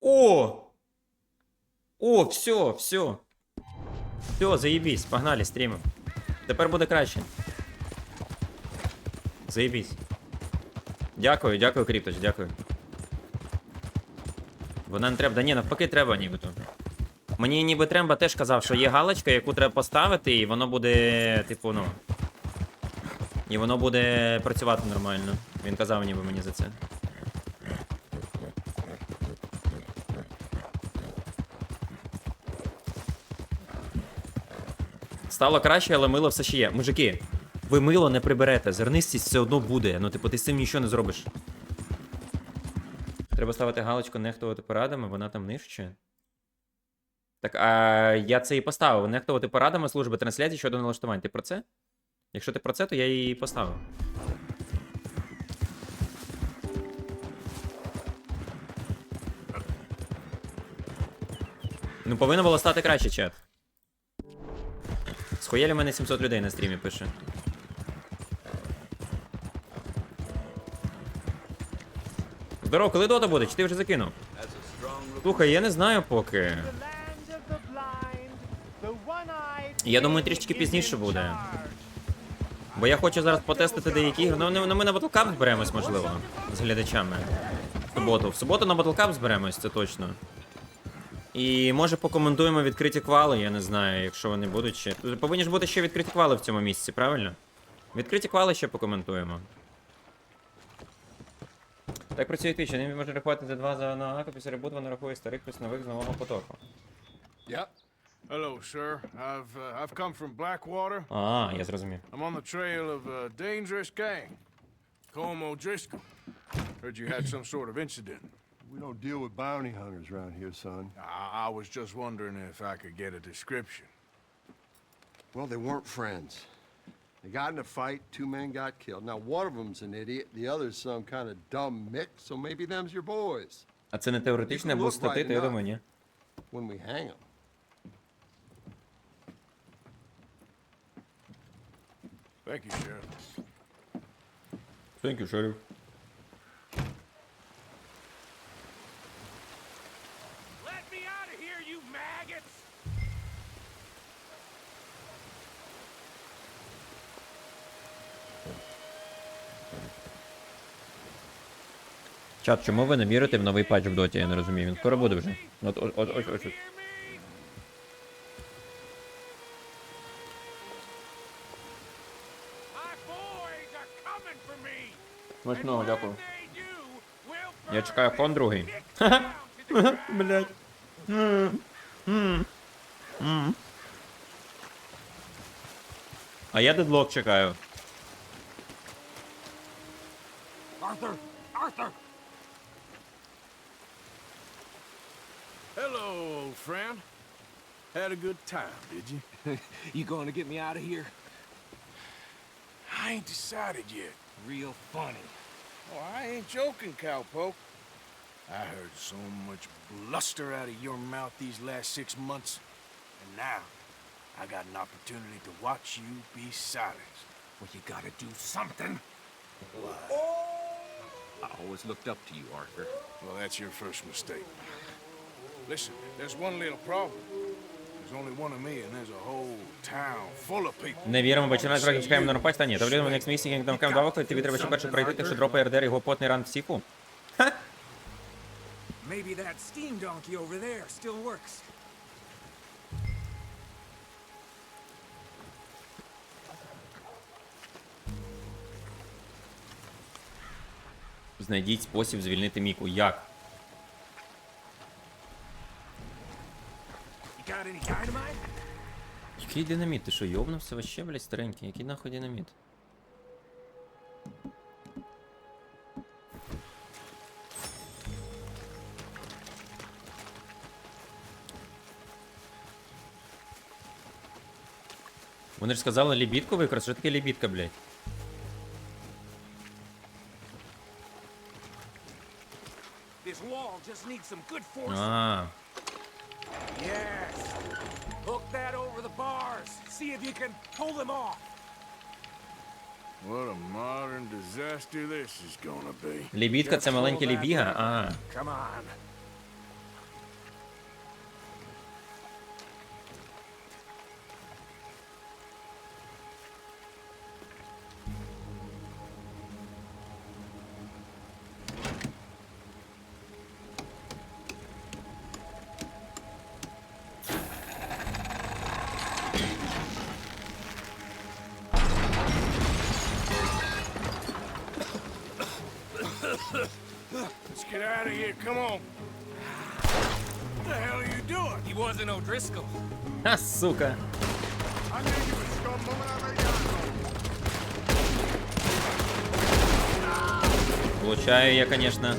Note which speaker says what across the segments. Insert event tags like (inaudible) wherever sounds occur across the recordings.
Speaker 1: О! О, все, все. Все, заебись, погнали, стрімим. Тепер буде краще. Заебись. Дякую, дякую, Кріпточ, дякую. Вона не треба. Да ні, навпаки, треба нібито. Мені ніби Тремба теж казав, що є галочка, яку треба поставити, і воно буде, типу, ну. І воно буде працювати нормально. Він казав ніби мені за це. Стало краще, але мило все ще є. Мужики, ви мило не приберете, зернистість все одно буде. Ну, типу, ти з цим нічого не зробиш. Треба ставити галочку нехтувати порадами, вона там нижче. Так, а я це і поставив. Нехтувати порадами служби трансляції щодо налаштувань. Ти про це? Якщо ти про це, то я її поставив. Ну, повинно було стати краще, чат. Схуєлі в мене 700 людей на стрімі пише. Здорово, коли дота буде? Чи ти вже закинув? Слухай, я не знаю поки.
Speaker 2: Я думаю, трішки пізніше буде.
Speaker 1: Бо я хочу зараз потестити деякі ігри. Ну, ну, ми на Battle Cup зберемось, можливо, з глядачами. В суботу. В суботу на Battle Cup зберемось, це точно. І може покоментуємо відкриті квали, я не знаю, якщо вони будуть ще. Тут Повинні ж бути ще відкриті квали в цьому місці, правильно? Відкриті квали ще покоментуємо. Так працює твіч, він може рахувати за два за одного аку, після ребут вона рахує старих плюс нових з нового потоку.
Speaker 3: Yep. Hello, sir. I've uh, I've come from Blackwater.
Speaker 1: А, я зрозумів.
Speaker 3: I'm on the trail of a dangerous gang. Colm O'Driscoll. Heard you had some sort of incident.
Speaker 4: We don't deal with bounty hunters around here, son.
Speaker 3: I, I was just wondering if I could get a description.
Speaker 4: Well, they weren't friends. They got in a fight, two men got killed. Now, one of them's an idiot, the other's some kind of dumb mix, so maybe them's your boys.
Speaker 1: А це не теоретичне, бо стати, то я думаю, ні.
Speaker 4: When we hang them.
Speaker 3: Thank you, Sheriff.
Speaker 1: Thank you, Sheriff. Чат, чому ви не вірите в новий патч в доті? Я не розумію. Він скоро буде вже. От, от, от, ось, ось. ось.
Speaker 2: Me!
Speaker 1: Смачного, дякую. Я чекаю фон другий. (laughs) Блять. А я дедлок чекаю.
Speaker 2: Arthur! Arthur!
Speaker 3: Hello, old friend. Had a good time, did you? (laughs)
Speaker 5: You going to get me out of here?
Speaker 3: I ain't decided yet.
Speaker 5: Real funny.
Speaker 3: Oh, I ain't joking, cowpoke. I heard so much bluster out of your mouth these last six months, and now I got an opportunity to watch you be silenced.
Speaker 5: Well, you gotta do something. I always looked up to you, Arthur.
Speaker 3: Well, that's your first mistake. Listen, there's one little problem. There's only one of me, and there's a whole town full of people.
Speaker 1: Не віримо, бо 14 років чекаємо на ропач, та ні. Тобто, як місії Kingdom Come 2 виходить, тобі треба ще перше пройти, так що дропає РДР його потний ран в сіку.
Speaker 6: Maybe that steam donkey over there still works.
Speaker 1: Знайдіть спосіб звільнити Міку. Як? Який динаміт? Ти що, йобнувся вообще, блядь, старенький? Який нахуй динаміт? Вони ж сказали лібідку викрас, що таке лібідка, блядь? А,
Speaker 6: Yes. Hook that over the bars. See if you can pull them off.
Speaker 3: What a modern disaster this is gonna be.
Speaker 1: лібідка це маленька лібіга? А.
Speaker 6: Come on.
Speaker 3: Of here. Come on. What the hell are you doing?
Speaker 6: He wasn't O'Driscoll.
Speaker 1: Ха, сука.
Speaker 3: I knew you was I laid eyes on you.
Speaker 1: Получаю я, конечно.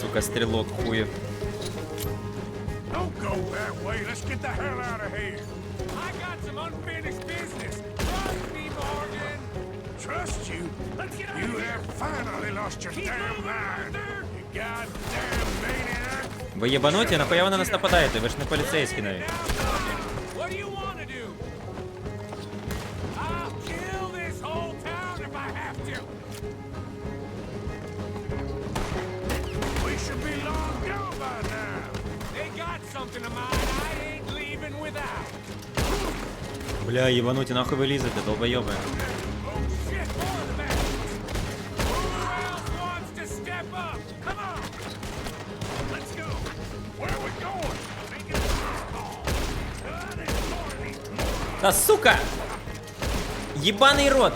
Speaker 1: Сука, стрелок хуев.
Speaker 3: That way. Let's get the hell out of here.
Speaker 6: I got some unfinished business. Trust me, Morgan.
Speaker 3: Trust you?
Speaker 6: Let's get out
Speaker 3: You have finally lost your
Speaker 6: Keep
Speaker 3: damn mind. You goddamn maniac.
Speaker 1: Ви єбануті, нахуя на нас нападаєте? Ви ж не поліцейські навіть.
Speaker 3: A call. Uh, there's more of these
Speaker 1: Та сука! Єбаний рот!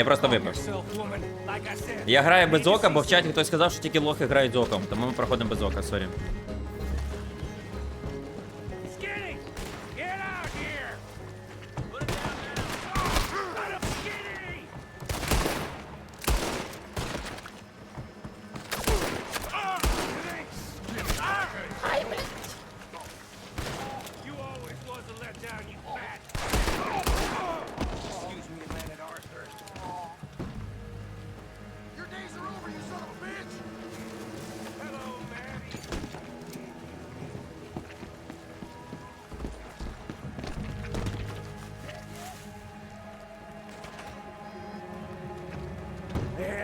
Speaker 1: Я просто
Speaker 6: said.
Speaker 1: Я граю без ока, бо в чаті хтось сказав, що тільки лохи грають з оком, тому ми проходимо без ока, сорі.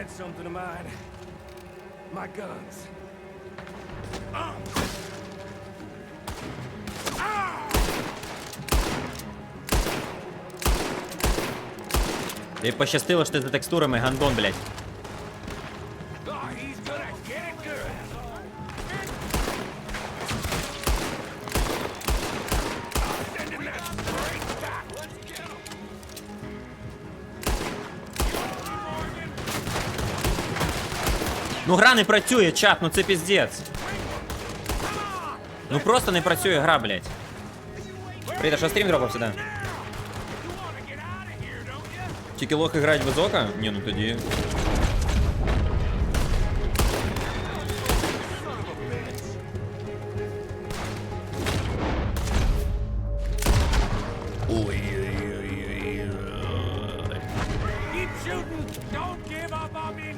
Speaker 6: Had something of mine. My guns.
Speaker 1: Тобі пощастило, що ти за текстурами гандон, блядь. Ну гра не працює, чат, ну це піздець. Ну просто не працює гра, блядь. Привіт, а що стрім дропався, да? Тільки лохи грають без ока? Ні, ну тоді.
Speaker 6: Keep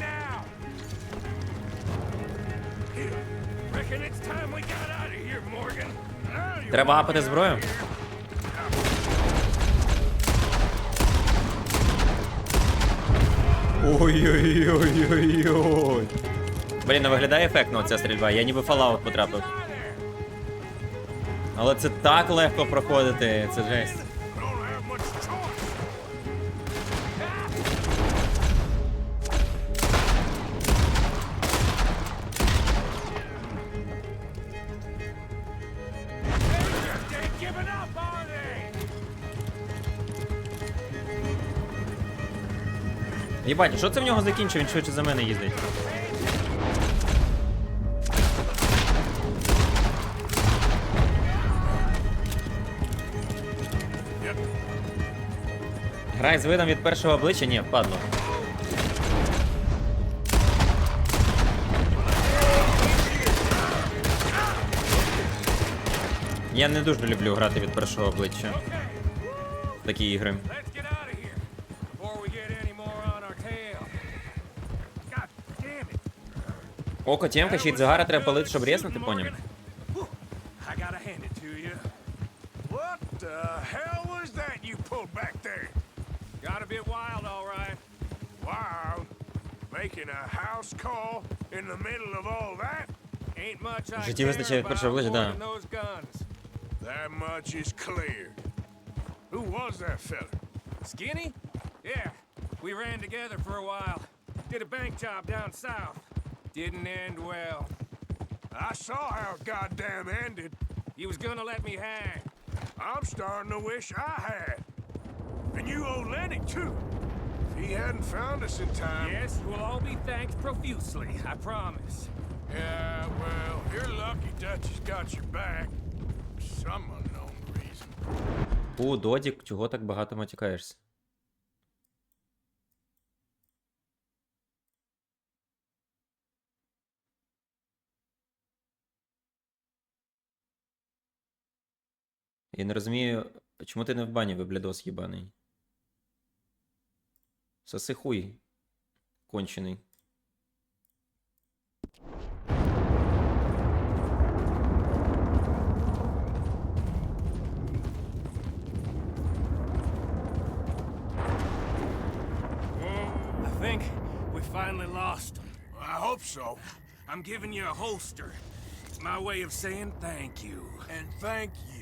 Speaker 1: Треба апати зброю. Ой-ой-ой-ой-ой. Блін, ну виглядає ефектно ця стрільба. Я ніби Fallout потрапив. Але це так легко проходити, це жесть. Єбать, що це в нього закінчив? Він швидше за мене їздить. Грай з видом від першого обличчя? Ні, впадло. Я не дуже люблю грати від першого обличчя. Такі ігри. Око тємка, ще й загара треба палити, щоб
Speaker 3: pulled back there?
Speaker 6: Got a bit wild, all right.
Speaker 3: Wild. Making a house call in the middle of all that?
Speaker 6: Ain't much I
Speaker 1: В житті від першого обличчя, да.
Speaker 3: That much is clear. Who was that fella?
Speaker 6: Skinny? Yeah, we ran together for a while. did a bank job down south. Didn't end well.
Speaker 3: I saw how it goddamn ended.
Speaker 6: He was gonna let me hang.
Speaker 3: I'm starting to wish I had. And you owe Lenny, too. If he hadn't found us in time.
Speaker 6: Yes, you will all be thanked profusely, I promise.
Speaker 3: Yeah, well, you're lucky Dutch has got your back. For some unknown reason.
Speaker 1: У, Додік, чого так багато матюкаєшся? Я не розумію, чому ти не в бані, ви блядос їбаний. Соси хуй. Кончений.
Speaker 6: Think we finally lost him.
Speaker 3: I hope so.
Speaker 6: I'm giving you a holster. It's my way of saying thank you.
Speaker 3: And thank you.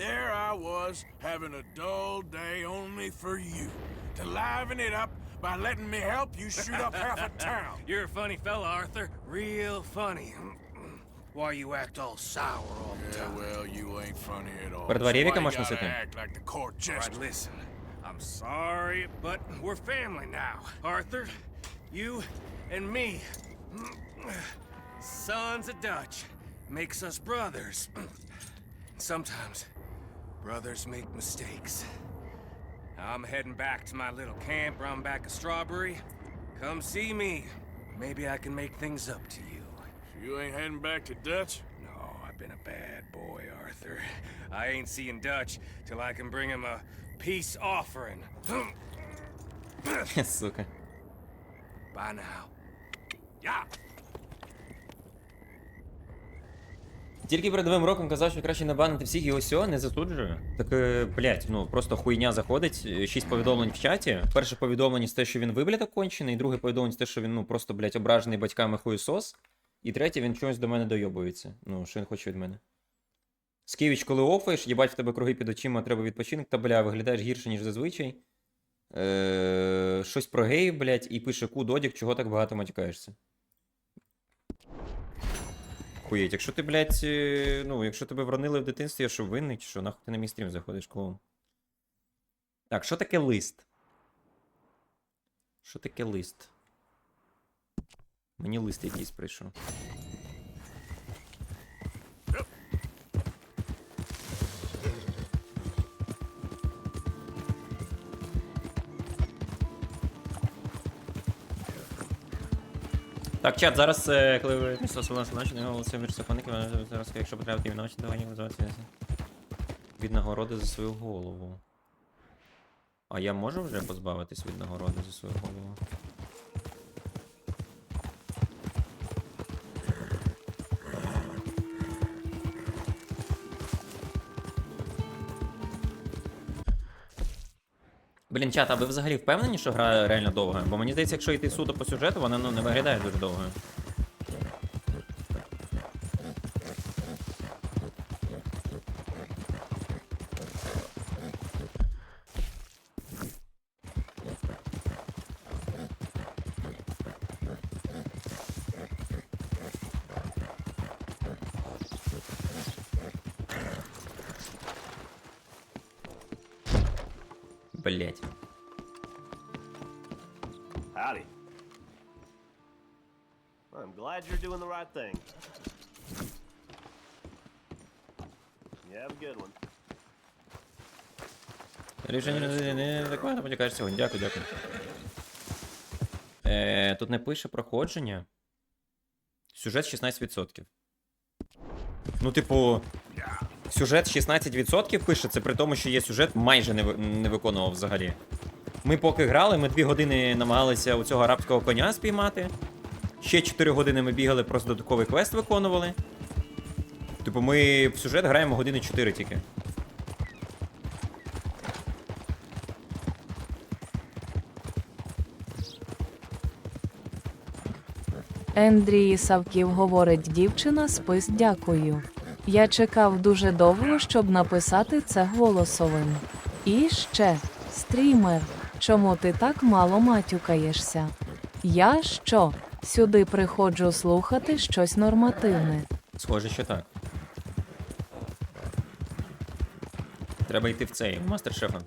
Speaker 3: There I was, having a dull day only for you. To liven it up by letting me help you shoot up half a (laughs) town.
Speaker 6: You're a funny fella, Arthur. Real funny. Why you act all sour all the
Speaker 3: Yeah,
Speaker 6: time?
Speaker 3: well, you ain't funny at all.
Speaker 1: Перед Варєвіка
Speaker 3: So why you
Speaker 1: можна
Speaker 3: gotta
Speaker 1: сити?
Speaker 3: act like the court
Speaker 6: All right,
Speaker 3: jester.
Speaker 6: listen. I'm sorry, but we're family now. Arthur, you and me. Sons of Dutch makes us brothers. (clears throat) Sometimes Brothers make mistakes. I'm heading back to my little camp round back of Strawberry. Come see me. Maybe I can make things up to you.
Speaker 3: You ain't heading back to Dutch?
Speaker 6: No, I've been a bad boy, Arthur. I ain't seeing Dutch till I can bring him a peace offering. (laughs)
Speaker 1: Yes, okay.
Speaker 6: Bye now. Yeah.
Speaker 1: Тільки перед новим роком казав, що краще не банити всіх і ось не засуджую. Так, е, блядь, ну просто хуйня заходить. е, Шість повідомлень в чаті. Перше повідомлення з те, що він виблядок кончений, друге повідомлення з те, що він ну просто, блядь, ображений батьками хуєсос. І третє, він чогось до мене дойобується. Ну, що він хоче від мене. Сківіч, коли офаєш, їбать в тебе круги під очима, треба відпочинок, та бля, виглядаєш гірше, ніж зазвичай. Е, щось про геїв, блядь, і пише Ку Додік, чого так багато матюкаєшся. Хуєть, якщо ти, блядь, е, ну, якщо тебе вронили в дитинстві, я що винний, чи що, нахуй ти на мій стрім заходиш, клоун. Так, що таке лист? Що таке лист? Мені лист якийсь прийшов. Так, чат, зараз, е, коли ви місто село ночі, не голосує між зараз, якщо потрібно в ночі, давай називатися від нагороди за свою голову. А я можу вже позбавитись від нагороди за свою голову? Блін, чат, а ви взагалі впевнені, що гра реально довга? Бо мені здається, якщо йти суто по сюжету, вона ну, не виглядає дуже довгою.
Speaker 7: Glad you're doing the right thing. You have a good one.
Speaker 1: Рішення не, не адекватно потікаєш сьогодні. Дякую, дякую. Е, тут не пише проходження. Сюжет 16%. Ну, типу. Сюжет 16% пише, це при тому, що є сюжет майже не, не виконував взагалі. Ми поки грали, ми 2 години намагалися у цього арабського коня спіймати. Ще 4 години ми бігали, просто додатковий квест виконували. Типу, ми в сюжет граємо години 4 тільки.
Speaker 8: Ендрій Савків говорить дівчина, спис дякую. Я чекав дуже довго, щоб написати це голосовим. І ще, стрімер, чому ти так мало матюкаєшся? Я що? Сюди приходжу слухати щось нормативне.
Speaker 1: Схоже, що так. Треба йти в цей мастер-шефа.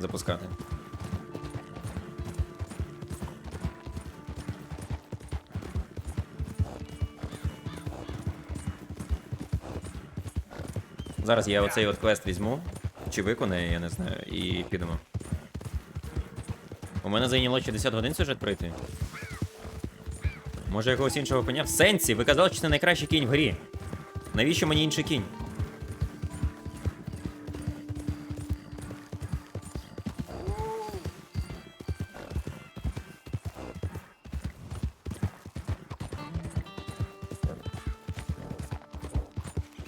Speaker 1: Запускати. Зараз я оцей от квест візьму, чи виконаю, я не знаю, і підемо. У мене зайняло 60 годин сюжет пройти. Може якогось іншого коня? В сенсі, ви казали, що це найкращий кінь в грі. Навіщо мені інший кінь?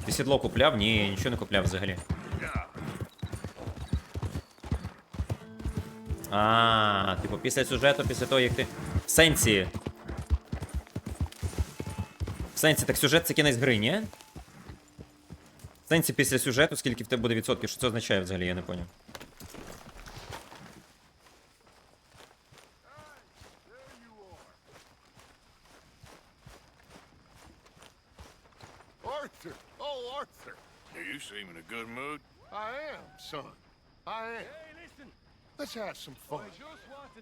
Speaker 1: Ти сідло купляв? Ні, нічого не купляв взагалі. А, типу, після сюжету, після того, як ти. В сенсі. В сенсі, так сюжет це кінець гри, ні? В сенсі після сюжету, скільки в тебе буде відсотків, що це означає взагалі, я не поняв.
Speaker 3: Oh, Arthur!
Speaker 9: You seem in a good mood.
Speaker 3: I am, son. I am. Let's have some fun.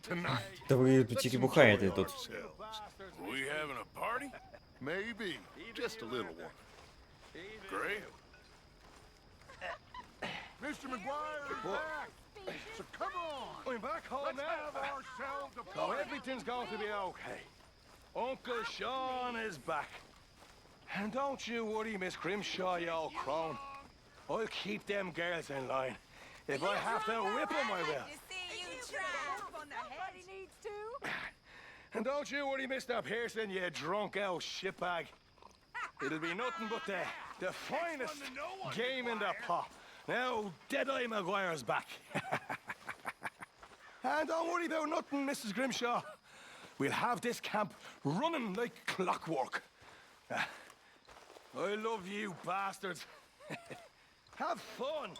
Speaker 3: Tonight.
Speaker 1: Та ви тільки бухаєте тут.
Speaker 9: We having a party?
Speaker 3: Maybe. Just a little one.
Speaker 9: Great.
Speaker 3: Mr. McGuire is back! So come on!
Speaker 9: We're back home
Speaker 3: Let's have ourselves a
Speaker 9: So
Speaker 3: party!
Speaker 9: everything's going to be okay. Uncle Sean is back. And don't you worry, Miss Grimshaw, you old crone. I'll keep them girls in line. If I have to whip them, I will. And don't you worry, Mr. Pearson, you drunk old shitbag. It'll be nothing but the, the finest game in the pot. Now, Deadeye Maguire's back. (laughs) and don't worry about nothing, Mrs. Grimshaw. We'll have this camp running like clockwork. I love you bastards. (laughs) have fun.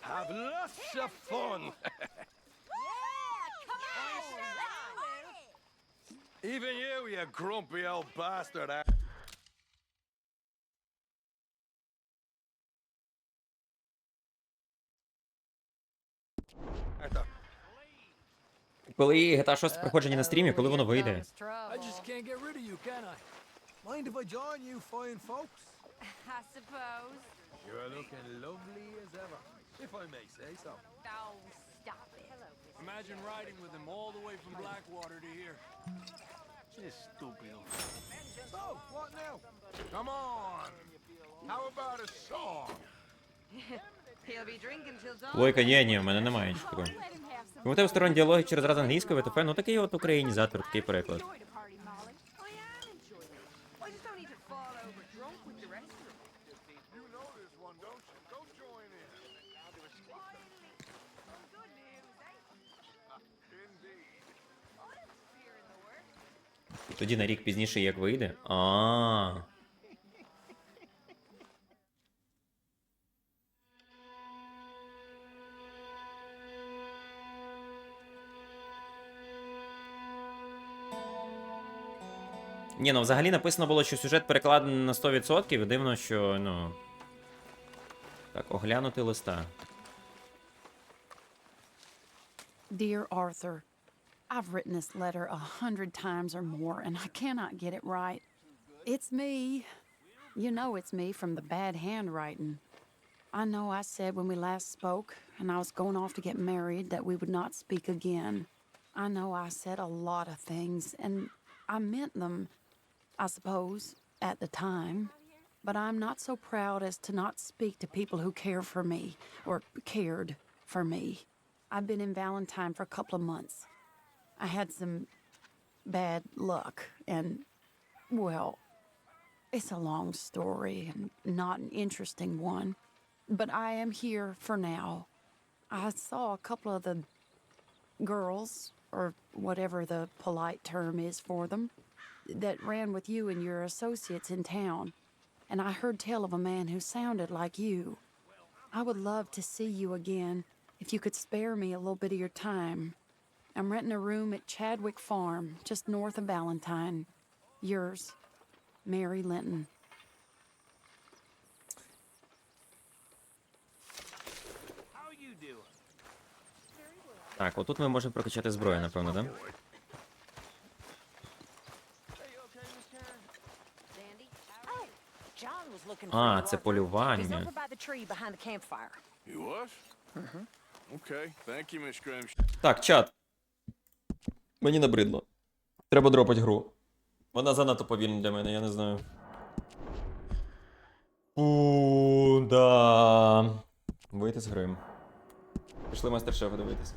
Speaker 9: Have lots of fun. (laughs) Even you, you grumpy old bastard. ah.
Speaker 1: Коли GTA 6 проходження на стрімі, коли воно вийде?
Speaker 5: I just can't get rid of you, can I? Mind if I join you fine folks?
Speaker 10: I suppose.
Speaker 5: You're looking lovely as ever, if I may say so.
Speaker 10: Oh.
Speaker 11: Imagine riding with him all the way from Blackwater to here.
Speaker 9: Just stupid.
Speaker 3: So, what now? Come on! How about a song?
Speaker 10: He'll be drinking till dawn.
Speaker 1: Лойка, ні, ні, в мене немає нічого такого.
Speaker 10: Let him have some.
Speaker 1: У тебе сторонні діалоги через раз англійською, ВТП, ну такий от українізатор, такий переклад.
Speaker 10: Enjoy the party, Molly. I am enjoying it. I just don't need to fall over drunk with the rest of them.
Speaker 3: You know this one, don't you? Go join in.
Speaker 10: Finally, some good news, eh?
Speaker 3: Indeed.
Speaker 10: Oh, that's fearing the worst.
Speaker 1: Тоді на рік пізніше як вийде. А. Ні, ну взагалі написано було, що сюжет перекладений на 100%, дивно, що, ну. Так, оглянути листа.
Speaker 12: Dear Arthur, I've written this letter a hundred times or more, and I cannot get it right. It's me. You know it's me from the bad handwriting. I know I said when we last spoke, and I was going off to get married, that we would not speak again. I know I said a lot of things, and I meant them, I suppose, at the time. But I'm not so proud as to not speak to people who care for me, or cared for me. I've been in Valentine for a couple of months. I had some bad luck, and, well, it's a long story and not an interesting one. But I am here for now. I saw a couple of the girls, or whatever the polite term is for them, that ran with you and your associates in town. And I heard tell of a man who sounded like you. I would love to see you again if you could spare me a little bit of your time. I'm renting a room at Chadwick Farm, just north of Valentine. Yours, Mary Linton.
Speaker 2: How you doing?
Speaker 1: Так, отут ми можемо прокачати зброю, напевно, так? Да?
Speaker 13: Oh,
Speaker 1: А, це полювання. Так, чат. Мені набридло. Треба дропать гру. Вона занадто повільна для мене, я не знаю. Да. Вийти з гри. Пішли майстер-шефа дивитись.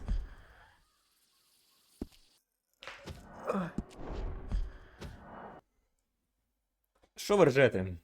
Speaker 1: Що ви ржете?